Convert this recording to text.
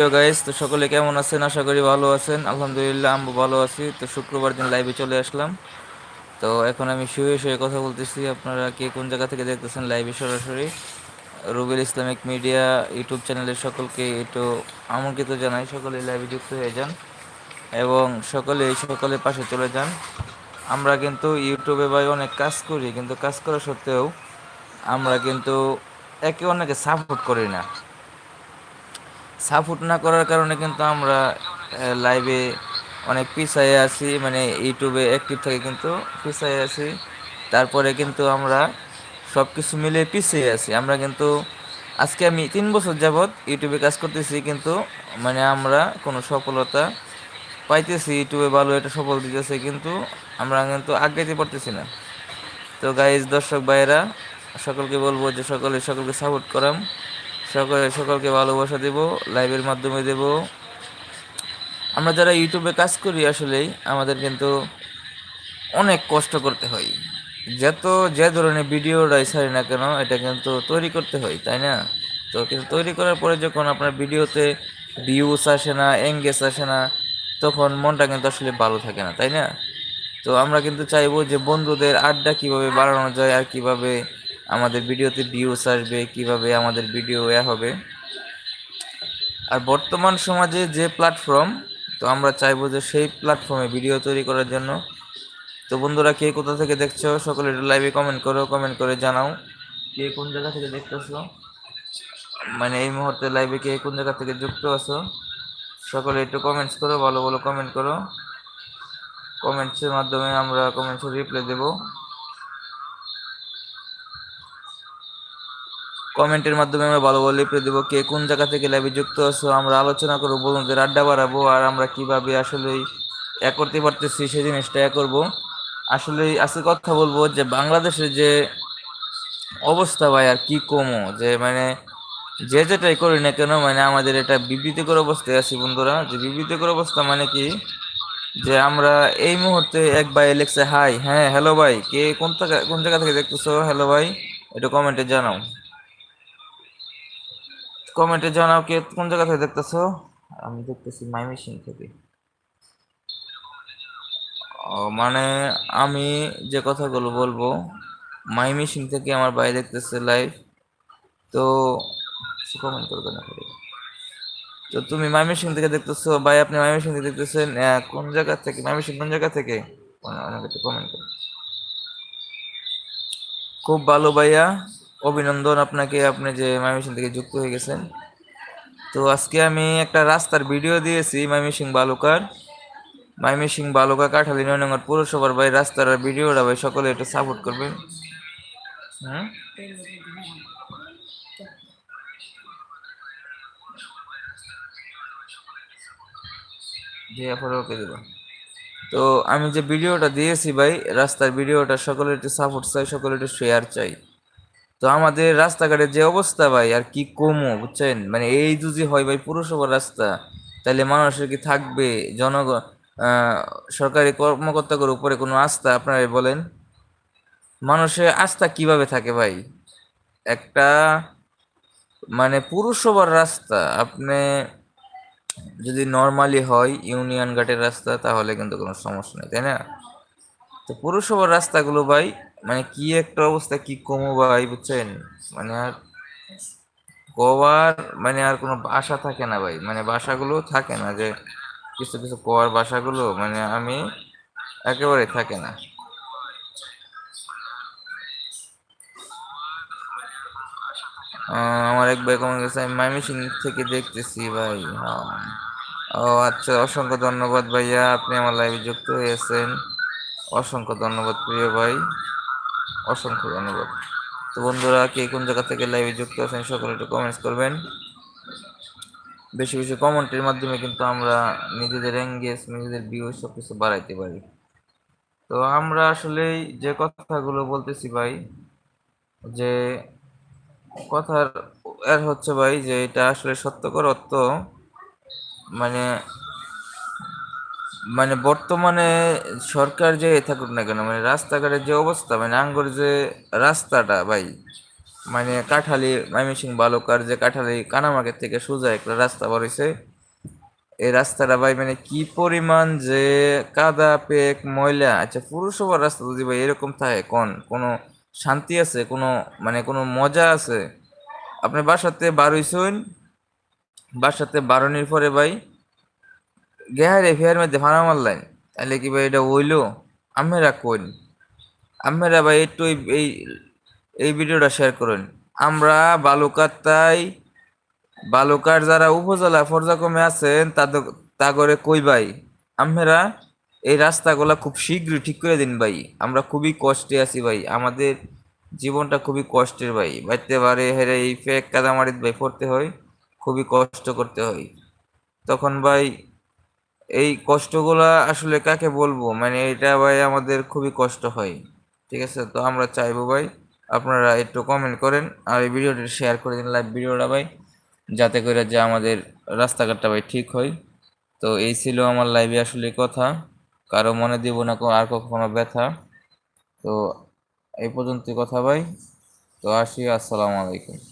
তো সকলে কেমন আছেন? আশা করি ভালো আছেন। আলহামদুলিল্লাহ আমি ভালো আছি। তো শুক্রবার দিন লাইভে চলে আসলাম। তো এখন আমি শুয়ে শুয়ে কথা বলতেছি। আপনারা কে কোন জায়গা থেকে দেখতেছেন লাইভে সরাসরি? রুবেল ইসলামিক মিডিয়া ইউটিউব চ্যানেলের সকলকে একটু আমন্ত্রিত জানাই। সকলে লাইভে যুক্ত হয়ে যান এবং সকলে সকলের পাশে চলে যান। আমরা কিন্তু ইউটিউবে ভাই অনেক কাজ করি, কিন্তু কাজ করা সত্ত্বেও আমরা কিন্তু একে অন্যকে সাপোর্ট করি না। সাপোর্ট না করার কারণে কিন্তু আমরা লাইভে অনেক পিছায়ে আছি মানে ইউটিউবে অ্যাক্টিভ থেকে কিন্তু পিছায়ে আছি। তারপরে কিন্তু আমরা সব কিছু মিলে পিছিয়ে আছি। আমরা কিন্তু আজকে আমি তিন বছর যাবৎ ইউটিউবে কাজ করতেছি কিন্তু মানে আমরা কোনো সফলতা পাইতেছি, ইউটিউবে ভালো এটা সফল দিতেছে কিন্তু আমরা কিন্তু আগাইতে পারতেছি না। তো গাইজ দর্শক ভাইয়েরা, সকলকে বলব যে সকলে সকলকে সাপোর্ট করাম। সকলে সকলকে ভালোবাসা দেব লাইভের মাধ্যমে দেব। আমরা যারা ইউটিউবে কাজ করি আসলেই, আমাদের কিন্তু অনেক কষ্ট করতে হয়। যত যে ধরনের ভিডিওটাই ছাড়ি না কেন, এটা কিন্তু তৈরি করতে হয়, তাই না? তো কিন্তু তৈরি করার পরে যখন আপনার ভিডিওতে ভিউস আসে না এঙ্গেজ আসে না, তখন মনটা কিন্তু আসলে ভালো থাকে না, তাই না? তো আমরা কিন্তু চাইব যে বন্ধুদের আড্ডা কীভাবে বাড়ানো যায় আর কীভাবে আমাদের ভিডিওতে ভিউস আসবে, কীভাবে আমাদের ভিডিও এ হবে। আর বর্তমান সমাজে যে প্ল্যাটফর্ম তো আমরা চাইব যে সেই প্ল্যাটফর্মে ভিডিও তৈরি করার জন্য। তো বন্ধুরা, কে কোথা থেকে দেখছ, সকলে লাইভে কমেন্ট করো কমেন্ট করে জানাও। কে কোন জায়গা থেকে দেখতেছো? মানে এই মুহূর্তে লাইভে কে কোন জায়গা থেকে যুক্ত আছো? সকলে একটু কমেন্টস করো, ভালো ভালো কমেন্ট করো। কমেন্টসের মাধ্যমে আমরা কমেন্টসের রিপ্লাই দেবো। কমেন্টের মাধ্যমে আমরা ভালো ভালো রিপ্লাই দেবো কে কোন জায়গা থেকে লাইভে যুক্ত আছো, আমরা আলোচনা করব বন্ধুদের আড্ডা বাড়াবো আর আমরা কীভাবে আসলেই এ করতে পারতেছি সেই জিনিসটা এ করব। আসলে আজকে কথা বলব যে বাংলাদেশের যে অবস্থা ভাই আর কি কমো, যে মানে যে যেটাই করি না কেন মানে আমাদের এটা বিবৃতিকর অবস্থায় আছি বন্ধুরা। যে বিবৃতিকর অবস্থা মানে কি? যে আমরা এই মুহূর্তে এক ভাই লেখছে হাই হ্যাঁ হ্যালো ভাই, কে কোন কোন জায়গা থেকে দেখতেছো? হ্যালো ভাই, একটু কমেন্টে জানাও। কমেন্টে জানাও কে কোন জায়গা থেকে দেখতেছো? আমি দেখতেছি মাইমিসিং থেকে। ও মানে আমি যে কথাগুলো বলব মাইমিসিং থেকে আমার ভাই দেখতেছে লাইভ, তো কমেন্ট করবে না তো তুমি মাইমিসিং থেকে দেখতেছো? ভাই, আপনি মাইমিসিং থেকে দেখতেছেন? কোন জায়গা থেকে? মাইমিসিং কোন জায়গা থেকে? অনেক কমেন্ট করুন খুব ভালো ভাইয়া। অভিনন্দন আপনাকে, আপনি যে মাইমিসিং থেকে যুক্ত হয়ে গেছেন। তো আজকে আমি একটা রাস্তার ভিডিও দিয়েছি মাইমিসিং বালুকার। মাইমিসিং বালুকা কাঠালি, নয়নগর পৌরসভার ভাই, রাস্তার ভিডিওটা ভাই সকলে একটু সাপোর্ট করবেন। হ্যাঁ ওকে দেবো। তো আমি যে ভিডিওটা দিয়েছি ভাই, রাস্তার ভিডিওটা সকলের একটু সাপোর্ট চাই সকলের একটু শেয়ার চাই। তো আমাদের রাস্তাঘাটের যে অবস্থা ভাই, আর কি কমো, বুঝছেন? মানে এই যদি হয় ভাই, পুরসভার রাস্তা তাহলে মানুষের কি থাকবে? জনগণ সরকারি কর্মকর্তাদের উপরে কোনো আস্থা আপনারা বলেন? মানুষের আস্থা কীভাবে থাকে ভাই? একটা মানে পুরসভার রাস্তা, আপনি যদি নর্মালি হয়, ইউনিয়ন ঘাটের রাস্তা, তাহলে কিন্তু কোনো সমস্যা নেই, তাই না? তো পুরসভার রাস্তাগুলো ভাই মানে কি একটা অবস্থা? কি কমো ভাই, বুঝছেন? মানে আর কবার মানে আর কোনো বাসা থাকে না ভাই। মানে বাসাগুলো থাকে না যে কিছু কিছু কওয়ার বাসাগুলো মানে আমি একেবারে থাকে না। আমার এক ভাই কমে গেছে, আমি মাইমিসিং থেকে দেখতেছি ভাই। ও আচ্ছা অসংখ্য ধন্যবাদ ভাইয়া, আপনি আমার লাইভে যুক্ত হয়েছেন অসংখ্য ধন্যবাদ প্রিয় ভাই। অসংখ্য ধন্যবাদ। তো বন্ধুরা, কে কোন জায়গা থেকে লাইভে যুক্ত আছেন সকলে একটু কমেন্টস করবেন। বেশি বেশি কমেন্টের মাধ্যমে কিন্তু আমরা নিজেদের এঙ্গেজ নিজেদের ভিউ সব কিছু বাড়াইতে পারি। তো আমরা আসলেই যে কথাগুলো বলতেছি ভাই, যে কথার এর হচ্ছে ভাই যে এটা আসলে সত্যকর অর্থ মানে মানে বর্তমানে সরকার যে থাকুক না কেন মানে রাস্তাঘাটের যে অবস্থা মানে আঙ্গুর যে রাস্তাটা ভাই মানে কাঠালি ময়মনসিংহ বালুকার যে কাঠালি কানামার্কেট থেকে সোজা একটা রাস্তা বেরোইছে এই রাস্তাটা ভাই মানে কি পরিমাণ যে কাদা, পেক, ময়লা আচ্ছা পুরসভার রাস্তা যদি ভাই এরকম থাকে, কোন, কোনো শান্তি আছে, কোনো মানে কোনো মজা আছে? আপনি বাসাতে বারোইছেন বাসাতে বারোনির পরে ভাই গেহারে এফিয়ার মধ্যে ভাড়া মারলেন তাহলে কি ভাই এটা হইল? আমেরা কইন? আপনারা ভাই একটু এই এই ভিডিওটা শেয়ার করুন। আমরা বালুকাত্তায় বালুকার যারা উপজেলা পর্যায়ক্রমে আছেন, তাদের তা করে কই ভাই? আপনারা এই রাস্তাগুলা খুব শীঘ্রই ঠিক করে দিন ভাই। আমরা খুবই কষ্টে আছি ভাই। আমাদের জীবনটা খুবই কষ্টের ভাই। বাইতে পারে হেরে এই ফেক কাদামারিত ভাই পড়তে হয়, খুবই কষ্ট করতে হয়। তখন ভাই এই কষ্টগুলা আসলে কাকে বলব? মানে এটা ভাই আমাদের খুবই কষ্ট হয়। ঠিক আছে? তো আমরা চাইব ভাই, আপনারা একটু কমেন্ট করেন আর এই ভিডিওটা শেয়ার করে দিন লাইভ ভিডিওটা ভাই, যাতে করে যে আমাদের রাস্তাঘাটটা ভাই ঠিক হয়। তো এই ছিল আমার লাইভে আসলে কথা। কারও মনে দিব না আর কখনো ব্যথা। তো এই পর্যন্ত কথা ভাই। তো আসি, আসসালামু আলাইকুম।